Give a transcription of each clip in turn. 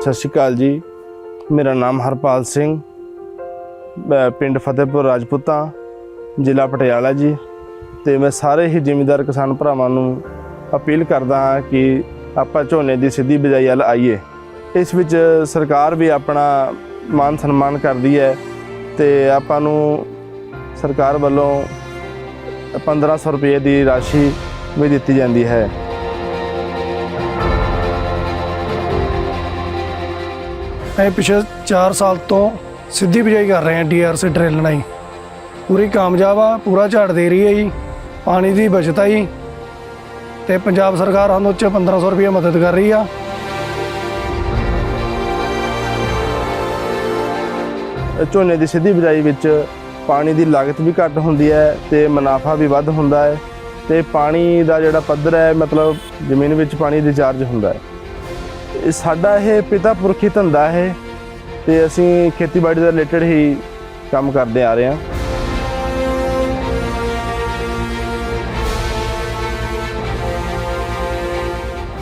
ਸਤਿ ਸ਼੍ਰੀ ਅਕਾਲ ਜੀ। ਮੇਰਾ ਨਾਮ ਹਰਪਾਲ ਸਿੰਘ। ਪਿੰਡ ਫਤਿਹਪੁਰ ਰਾਜਪੂਤਾਂ, ਜ਼ਿਲ੍ਹਾ ਪਟਿਆਲਾ ਜੀ। ਤੇ ਮੈਂ ਸਾਰੇ ਹੀ ਜ਼ਿਮੀਂਦਾਰ ਕਿਸਾਨ ਭਰਾਵਾਂ ਨੂੰ ਅਪੀਲ ਕਰਦਾ ਹਾਂ ਕਿ ਆਪਾਂ ਝੋਨੇ ਦੀ ਸਿੱਧੀ ਬਿਜਾਈ ਵੱਲ ਆਈਏ। ਇਸ ਵਿੱਚ ਸਰਕਾਰ ਵੀ ਆਪਣਾ ਮਾਨ ਸਨਮਾਨ ਕਰਦੀ ਹੈ ਤੇ ਆਪਾਂ ਨੂੰ ਸਰਕਾਰ ਵੱਲੋਂ 1500 ਰੁਪਏ ਦੀ ਰਾਸ਼ੀ ਵੀ ਦਿੱਤੀ ਜਾਂਦੀ ਹੈ। ਅਸੀਂ ਪਿਛਲੇ 4 ਸਾਲ ਤੋਂ ਸਿੱਧੀ ਬਿਜਾਈ ਕਰ ਰਹੇ ਹਾਂ ਡੀਆਰਸੀ ਡਰਿੱਲ ਨਾਲ ਪੂਰੀ ਕਾਮਯਾਬ ਆ, ਪੂਰਾ ਝਾੜ ਦੇ ਰਹੀ ਹੈ ਜੀ, ਪਾਣੀ ਦੀ ਬਚਤ ਆ ਜੀ। ਤੇ ਪੰਜਾਬ ਸਰਕਾਰ ਸਾਨੂੰ ਉੱਚ 1500 ਰੁਪਏ ਮਦਦ ਕਰ ਰਹੀ ਆ। ਝੋਨੇ ਦੀ ਸਿੱਧੀ ਬਿਜਾਈ ਵਿੱਚ ਪਾਣੀ ਦੀ ਲਾਗਤ ਵੀ ਘੱਟ ਹੁੰਦੀ ਹੈ ਤੇ ਮੁਨਾਫਾ ਵੀ ਵੱਧ ਹੁੰਦਾ ਹੈ ਤੇ ਪਾਣੀ ਦਾ ਜਿਹੜਾ ਪੱਧਰ ਹੈ, ਮਤਲਬ ਜ਼ਮੀਨ ਵਿੱਚ ਪਾਣੀ ਰਿਚਾਰਜ ਹੁੰਦਾ ਹੈ। ਸਾਡਾ ਇਹ ਪਿਤਾ ਪੁਰਖੀ ਧੰਦਾ ਹੈ ਤੇ ਅਸੀਂ ਖੇਤੀਬਾੜੀ ਦੇ ਰਿਲੇਟਡ ਹੀ ਕੰਮ ਕਰਦੇ ਆ ਰਹੇ ਹਾਂ।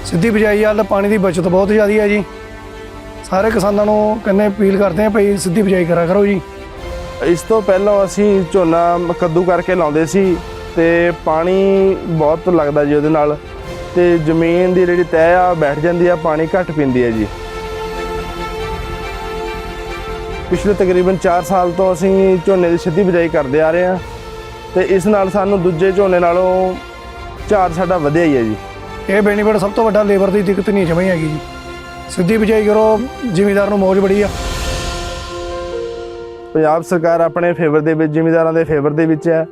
ਸਿੱਧੀ ਬਿਜਾਈ ਵੱਲ ਪਾਣੀ ਦੀ ਬਚਤ ਬਹੁਤ ਜ਼ਿਆਦੀ ਹੈ ਜੀ। ਸਾਰੇ ਕਿਸਾਨਾਂ ਨੂੰ ਕਹਿੰਦੇ ਅਪੀਲ ਕਰਦੇ ਆ ਭਈ ਸਿੱਧੀ ਬਿਜਾਈ ਕਰਾ ਕਰੋ ਜੀ। ਇਸ ਤੋਂ ਪਹਿਲਾਂ ਅਸੀਂ ਝੋਨਾ ਕੱਦੂ ਕਰਕੇ ਲਾਉਂਦੇ ਸੀ ਤੇ ਪਾਣੀ ਬਹੁਤ ਲੱਗਦਾ ਜੀ ਉਹਦੇ ਨਾਲ। ਤੇ ਜ਼ਮੀਨ ਦੀ ਜਿਹੜੀ ਤਹਿ ਆ ਬੈਠ ਜਾਂਦੀ ਆ ਪਾਣੀ ਘੱਟ ਪੀਂਦੀ ਹੈ ਜੀ। ਪਿਛਲੇ ਤਕਰੀਬਨ 4 ਸਾਲ ਤੋਂ ਅਸੀਂ ਝੋਨੇ ਦੀ ਸਿੱਧੀ ਬਿਜਾਈ ਕਰਦੇ ਆ ਰਹੇ ਹਾਂ ਤੇ ਇਸ ਨਾਲ ਸਾਨੂੰ ਦੂਜੇ ਝੋਨੇ ਨਾਲੋਂ ਝਾੜ ਸਾਡਾ ਵਧਿਆ ਹੀ ਹੈ ਜੀ। ਇਹ ਬੈਨੀਫਿਟ ਸਭ ਤੋਂ ਵੱਡਾ ਲੇਬਰ ਦੀ ਦਿੱਕਤ ਨਹੀਂ ਜਮਈ ਹੈਗੀ ਜੀ। ਸਿੱਧੀ ਬਿਜਾਈ ਕਰੋ ਜ਼ਿਮੀਦਾਰ ਨੂੰ ਮੌਜ ਬੜੀ ਆ। ਪੰਜਾਬ ਸਰਕਾਰ ਆਪਣੇ ਫੇਵਰ ਦੇ ਵਿੱਚ ਜ਼ਿਮੀਂਦਾਰਾਂ ਦੇ ਫੇਵਰ ਦੇ ਵਿੱਚ ਹੈ।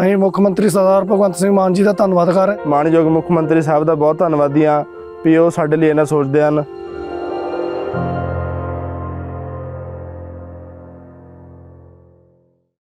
ਅਸੀਂ ਮੁੱਖ ਮੰਤਰੀ ਸਰਦਾਰ ਭਗਵੰਤ ਸਿੰਘ ਮਾਨ ਜੀ ਦਾ ਧੰਨਵਾਦ ਕਰ ਰਹੇ ਮਾਨਯੋਗ ਮੁੱਖ ਮੰਤਰੀ ਸਾਹਿਬ ਦਾ ਬਹੁਤ ਧੰਨਵਾਦੀ ਹਾਂ ਵੀ ਉਹ ਸਾਡੇ ਲਈ ਇਹਨਾਂ ਸੋਚਦੇ ਹਨ।